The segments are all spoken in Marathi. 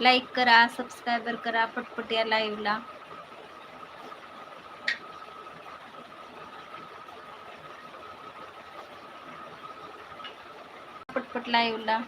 लाईक करा सबस्क्रायबर करा पटपट या लाईव्हला. पटपट लाईव्हला.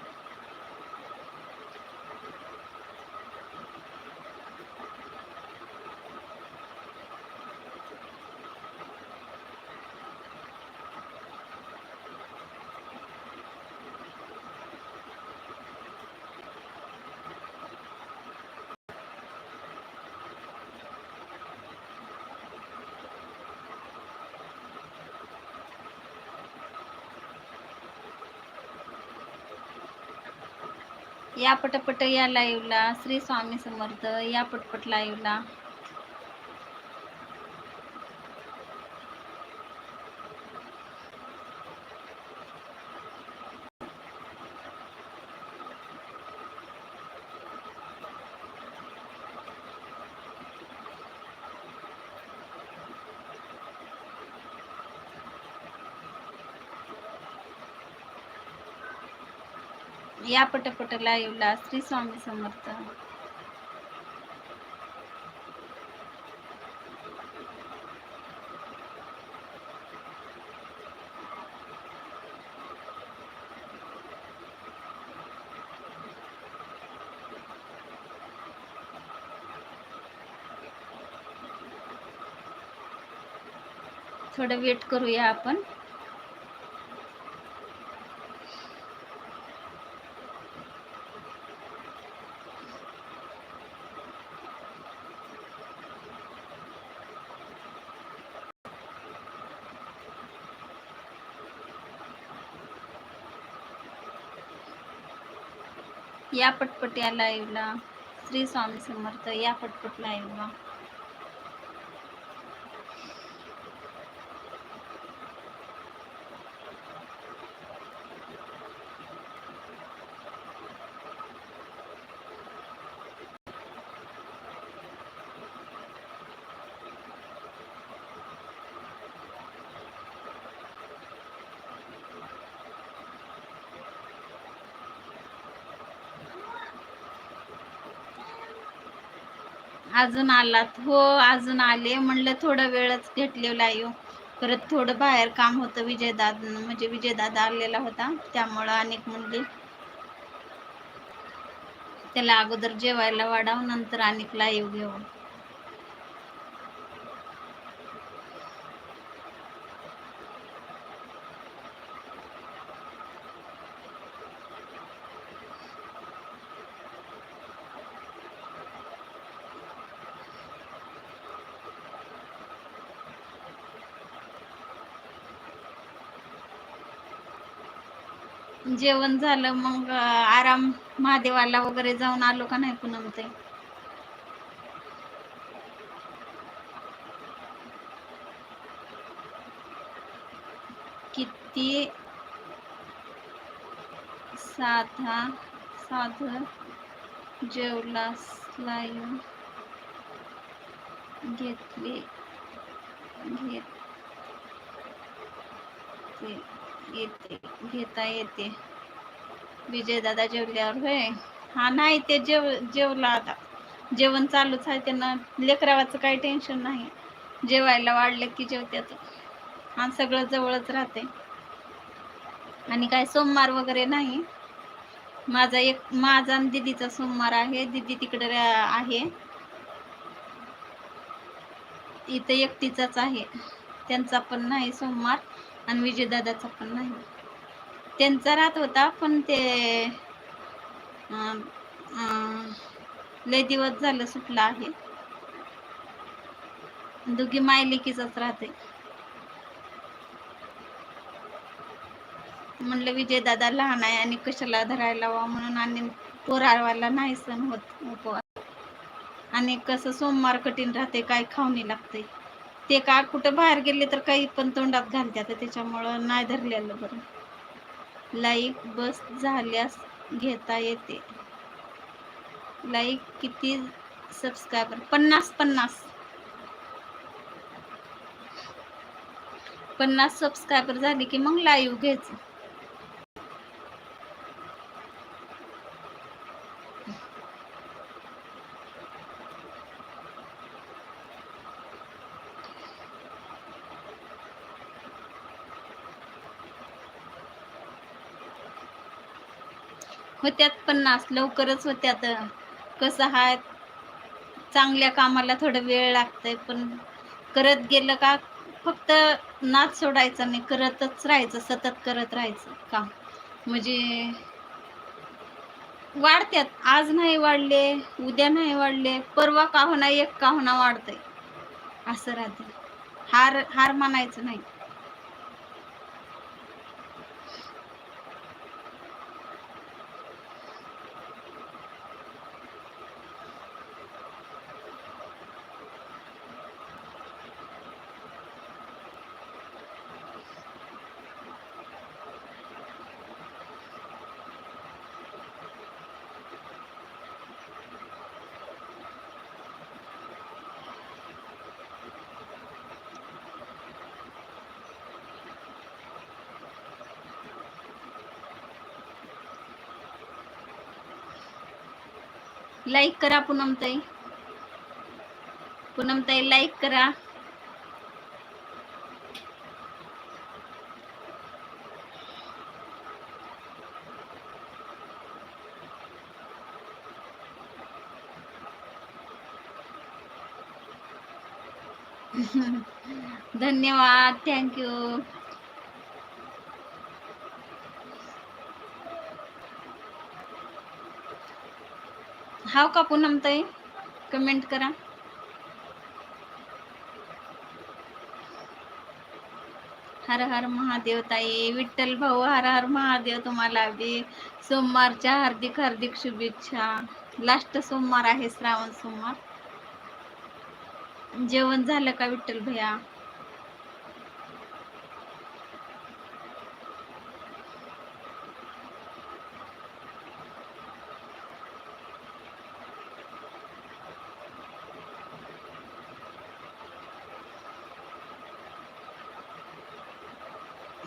या पटपट या लाईव्हला श्री स्वामी समर्थ या पटपट लाईव्हला या पटपट लाईव्हला श्री स्वामी समर्थ. थोडं वेट करूया आपण. या पटपट या लाईव्हला श्री स्वामी समर्थ या पटपट लाईव्हला अजून आलात. हो अजून आले. म्हणलं थोडा वेळच घेतलेला येऊ परत थोडं बाहेर काम होतं विजयदाद म्हणजे विजयदादा आलेला होता. त्यामुळं अनेक म्हणले त्याला अगोदर जेवायला वाढाव. नंतर अनेकला येऊ घेऊ जेवण झालं मग आराम महादेवाला वगैरे जाऊन आलो का नाही पुन्हा ते. किती? साधा साध जेवला लाईव्ह घेतले घेत येते घेता येते. विजयदादा जेवल्यावर होय. हा नाही ते जेव जेवला आता. जेवण चालूच आहे त्यांना. लेकरावाचं काही टेन्शन नाही. जेवायला वाढलं की जेवत्यात हा सगळं जवळच राहते. आणि काय सोमवार वगैरे नाही. माझा एक माझा आणि दीदीचा सोमवार आहे. दीदी तिकडे आहे. इथं एकटीचाच आहे. त्यांचा पण नाही सोमवार आणि विजयदादाचा पण नाही. त्यांचा राहत होता पण ते लय दिवस झालं सुटला आहे. दोघी मायलिकीचाच राहते. म्हणलं विजयदादा लहान आहे आणि कशाला धरायला वा म्हणून आणि पोरावाला नाही सण होत उपवास. आणि कसं सोमवार कठीण राहते काय खावणी लागते. ते का कुठं बाहेर गेले तर काही पण तोंडात घालतात त्याच्यामुळं नाही धरलेलं बरं. लाईक बस झाल्यास घेता येते. लाईक किती सबस्क्रायबर पन्नास पन्नास. पन्नास सबस्क्रायबर झाले की मग लाईव्ह घ्यायचं. होत्यात पन्नास लवकरच होत्यात. कसं हा चांगल्या कामाला थोडं वेळ लागतंय पण करत गेलं का फक्त नाच सोडायचा नाही करतच राहायचं सतत करत राहायचं काम. म्हणजे वाढत्यात. आज नाही वाढले उद्या नाही वाढले परवा का होणार एक का होणार वाढतंय. असं राहते हार हार मानायचं नाही. लाईक करा पूनमताई पूनमताई लाईक करा. धन्यवाद थँक्यू हाव का पूनमताई कमेंट करा. हर हर महादेव ताई विठ्ठल भाऊ हर हर महादेव तुम्हाला बी. सोमवारच्या हार्दिक हार्दिक शुभेच्छा. लास्ट सोमवार आहे श्रावण सोमवार. जेवण झालं का विठ्ठल भैया?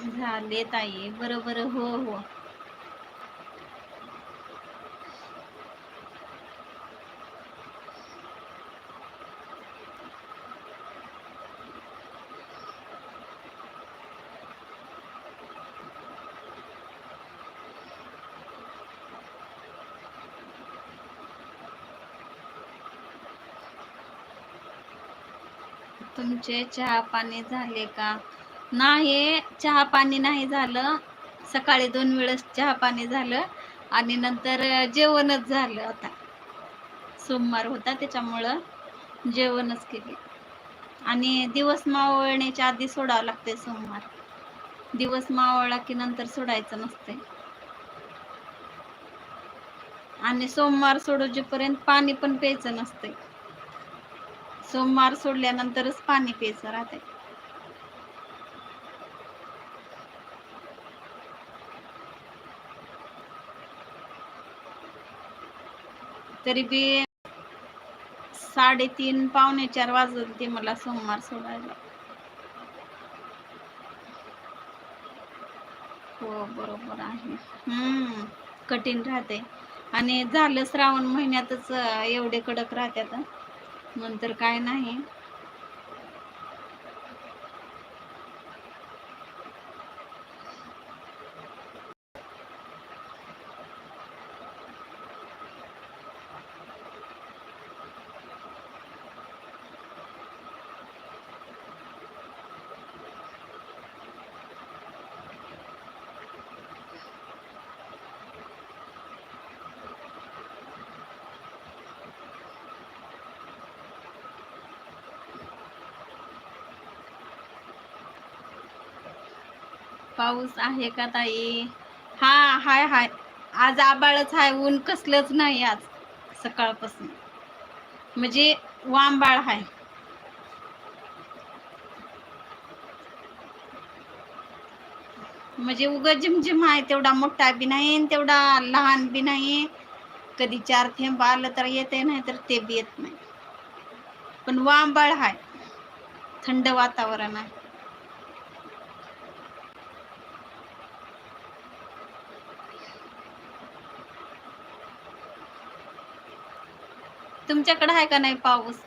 झाले ताई बरोबर हो हो. तुमचे चहा पाणी झाले का? नाही चहा पाणी नाही झालं. सकाळी दोन वेळेस चहा पाणी झालं आणि नंतर जेवणच झालं आता. सोमवार होता त्याच्यामुळं जेवणच केले. आणि दिवस मावळण्याच्या आधी सोडावं लागते सोमवार. दिवस मावळला की नंतर सोडायचं नसते आणि सोमवार सोडूजेपर्यंत पाणी पण प्यायचं नसते सोमवार सोडल्यानंतरच पाणी प्यायचं राहते तरी बी साडेतीन पावणे चार वाजत ते मला सोमवार सोडायला. हो बरोबर आहे. हम्म कठीण राहते. आणि झालं श्रावण महिन्यातच एवढे कडक राहतात नंतर काय नाही. पाऊस आहे का ताई? हा हाय हाय. आज आबाळच आहे ऊन कसलंच नाही आज सकाळपासून. म्हणजे वांबाळ आहे. म्हणजे उग झिमझिम आहे तेवढा मोठा बी नाही तेवढा लहान बी नाही. कधी चार थेंब आलं तर येते नाही तर ते बी येत नाही. पण वांबाळ आहे. थंड वातावरण आहे. तुमच्याकडे आहे का नाही पाऊस?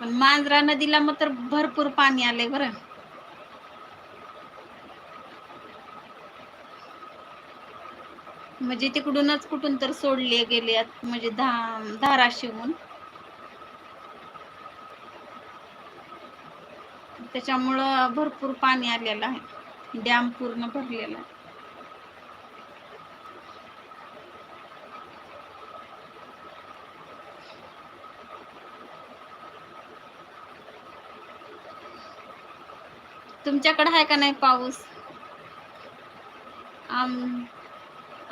पण मांजरा नदीला मग तर भरपूर पाणी आलंय बरं. म्हणजे तिकडूनच कुठून तर सोडले गेले म्हणजे धा धाराशिवून त्याच्यामुळं भरपूर पाणी आलेलं आहे डॅम पूर्ण भरलेला आहे. तुमच्याकडे आहे का नाही पाऊस? आम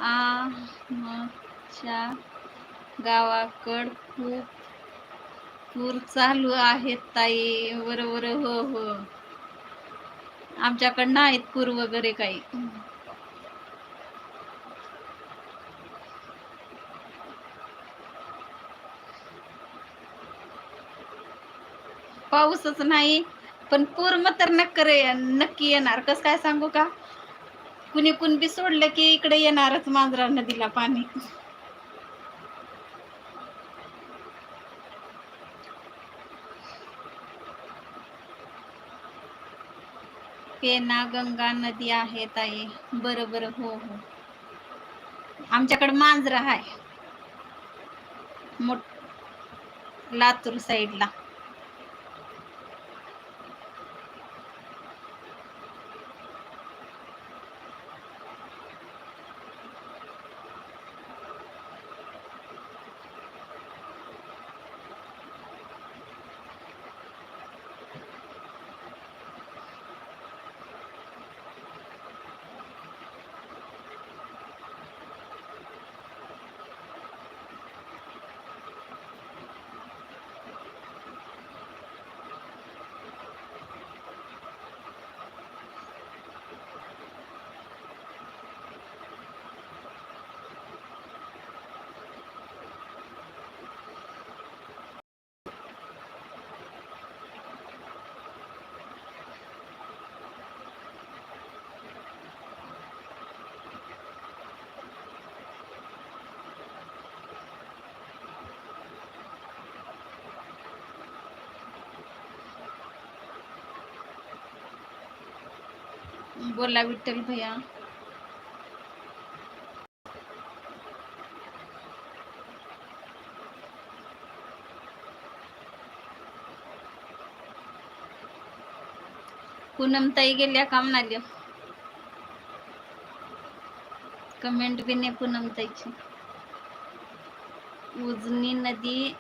आमच्या गावाकड खूप पूर चालू आहेत ताई. बरोबर हो हो. आमच्याकडनं आहेत पूर वगैरे काही. पाऊसच नाही पण पूर तर नक्की नक्की येणार. कस काय सांगू का? कुणी कुणबी सोडलं की इकडे येणारच मांजरा नदीला पाणी. पेना गंगा नदी आहे ताई. बरं बरं हो हो. आमच्याकडे मांजरा आहे मोठ लातूर साईडला. बोला विठ्ठल भैया. पूनमताई गेल्या का म्हणाली? कमेंट बी नाही पूनमताईची. उजनी नदी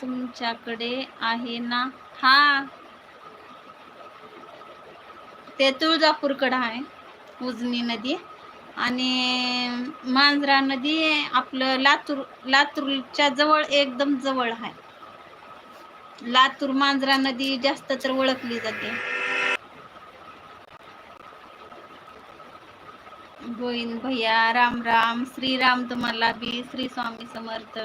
तुमच्याकडे आहे ना? हा. ते तुळजापूरकडं आहे उजनी नदी. आणि मांजरा नदी आपलं लातूर लातूरच्या जवळ एकदम जवळ आहे. लातूर मांजरा नदी जास्त तर ओळखली जाते. गोविंद भैया राम राम श्रीराम तुम्हाला बी श्री स्वामी समर्थ.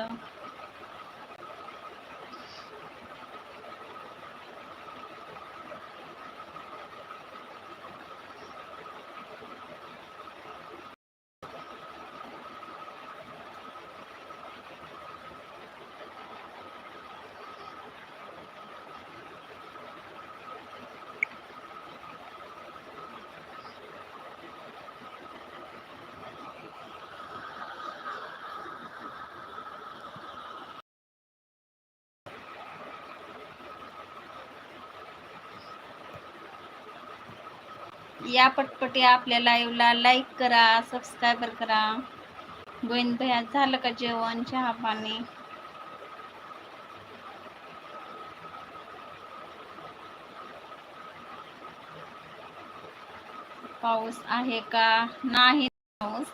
या पटपटी आपल्या लाईव्हला लाईक करा सबस्क्रायबर करा. गोविंद भैया झालं का जेवण चहा पाणी? पाऊस आहे का? नाही पाऊस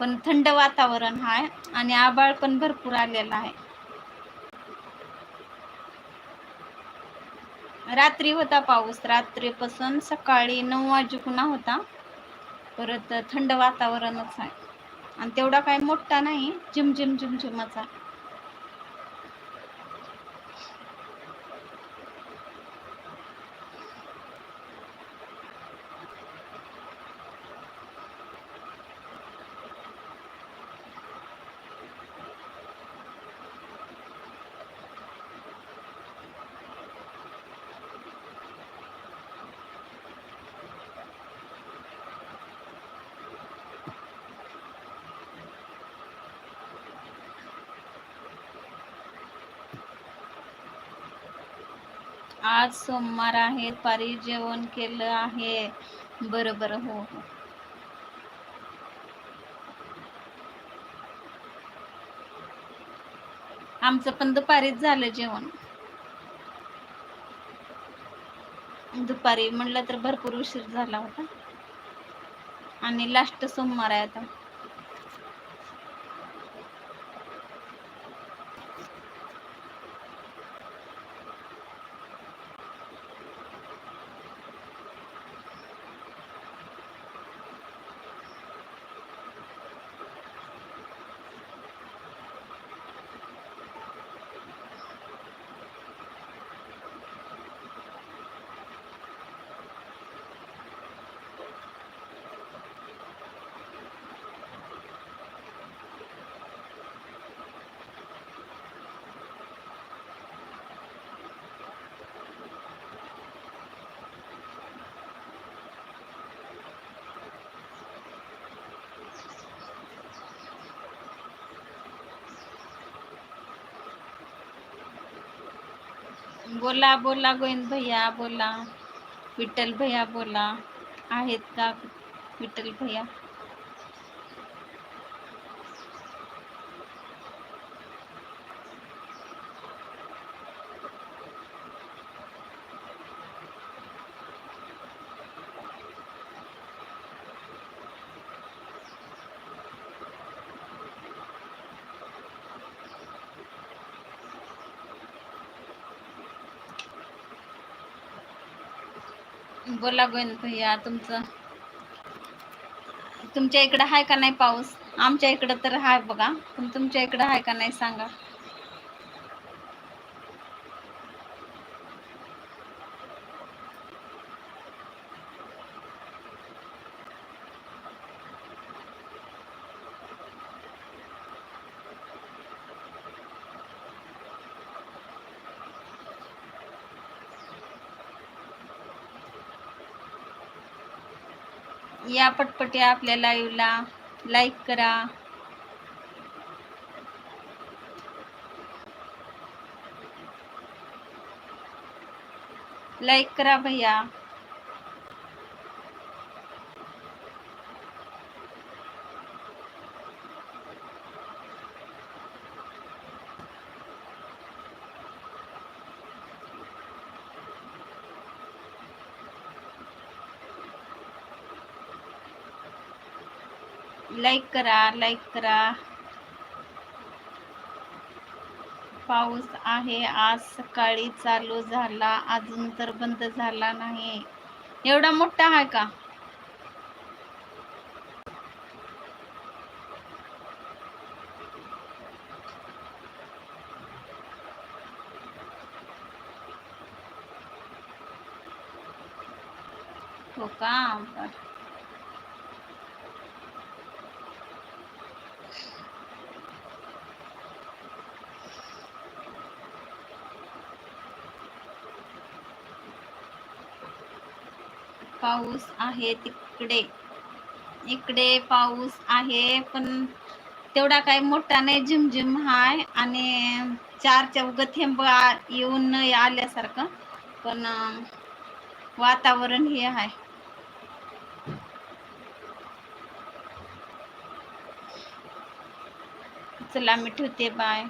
पण थंड वातावरण आहे आणि आबाळ पण भरपूर आलेला आहे. रात्री होता पाऊस. रात्रीपासून सकाळी नऊ वाजेकुणा होता. परत थंड वातावरणच आहे. आणि तेवढा काही मोठा नाही झिमझिम झिमझिमाचा. आज सोमवार आहे पारी जेवण केलं आहे. बरं बरं हो हो. आमचं पण दुपारीच झालं जेवण. दुपारी म्हणलं तर भरपूर उशीर झाला होता. आणि लास्ट सोमवार आहे आता. बोला बोला गोविंद भैया बोला. विठ्ठल भैया बोला. आहेत का विठ्ठल भैया? बोला गोविंद भैया तुमचं. तुमच्या इकडं आहे का नाही पाऊस? आमच्या इकडं तर आहे बघा पण तुमच्या इकडं आहे का नाही सांगा. या पटपटी आपल्या लाईव्हला लाईक करा. लाईक करा भैया. लाईक करा लाईक करा. पाऊस आहे आज सकाळी चालू झाला अजून तर बंद झाला नाही. एवढा मोठा आहे का? हो का? पाऊस आहे तिकडे. इकडे पाऊस आहे पण तेवढा काही मोठा नाही झिमझिम हाय आणि चारच्या उग थेंब येऊन न आल्यासारखं पण वातावरण हे आहे. चला मी ठेवते बाय.